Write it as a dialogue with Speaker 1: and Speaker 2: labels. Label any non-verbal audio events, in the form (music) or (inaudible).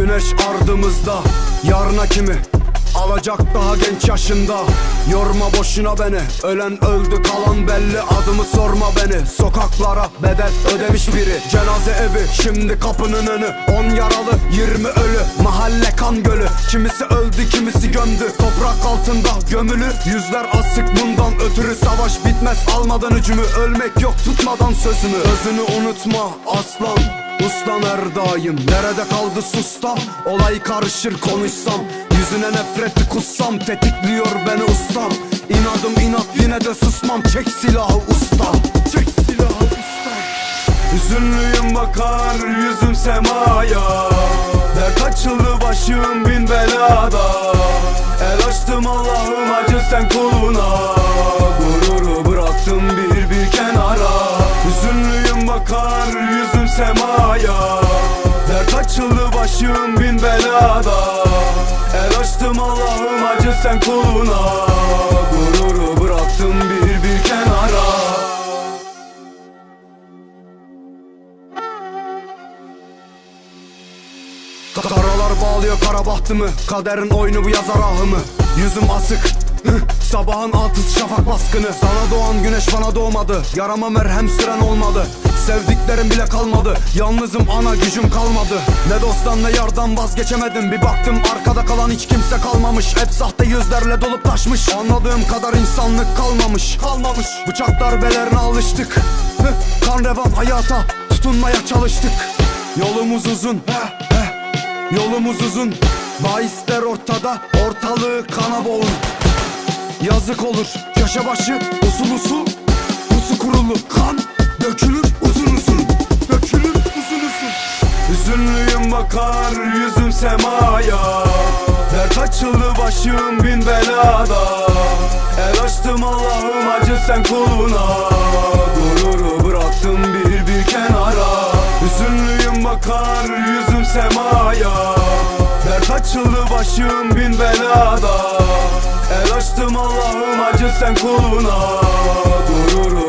Speaker 1: ardımızda Yarına kimi? Alacak daha genç yaşında. Yorma boşuna beni Ölen öldü kalan belli. Adımı sorma beni Sokaklara bedel ödemiş biri. Cenaze evi şimdi kapının önü. On yaralı 20 ölü Mahalle kan gölü. Kimisi öldü kimisi gömdü. Toprak altında gömülü Yüzler asık. Bundan ötürü Savaş bitmez. Almadan hücumü Ölmek yok tutmadan sözümü. Özünü unutma aslan Ustan her daim Nerede kaldı sustam Olay karışır konuşsam Yüzüne nefreti kussam Tetikliyor beni ustam. İnadım inat yine de susmam Çek silahı ustam Çek silahı ustam Hüzünlüyüm bakar yüzüm semaya. Dert açıldı başım bin semaya Dert açıldı başım bin belada. El açtım Allah'ım acı sen kuluna. Gururu bıraktım bir bir kenara. Karalar bağlıyor kara bahtımı. Kaderin oyunu bu yazar ahımı. Yüzüm asık (laughs) Sabahın altısı şafak baskını. Sana doğan güneş bana doğmadı. Yarama merhem süren olmadı. Sevdiklerim bile kalmadı. Yalnızım ana gücüm kalmadı. Ne dosttan ne yardan vazgeçemedim. Bir baktım arkada kalan hiç kimse kalmamış. Hep sahte yüzlerle dolup taşmış. Anladığım kadar insanlık kalmamış. Kalmamış. Bıçak darbelerine alıştık. Kan revan hayata tutunmaya çalıştık. Yolumuz uzun. Yolumuz uzun. Bahisler ortada. Ortalığı kana boğun Yazık olur. Köşe başı usul usul. Pusu kurulu kan Dökülür uzun uzun. Dökülür uzun uzun. Hüzünlüyüm bakar yüzüm semaya. Dert açıldı başım bin belada. El açtım Allah'ım acı sen kuluna. Gururu bıraktım bir bir kenara. Hüzünlüyüm bakar yüzüm semaya. Dert açıldı başım bin belada El açtım Allah'ım acı sen kuluna. Gururu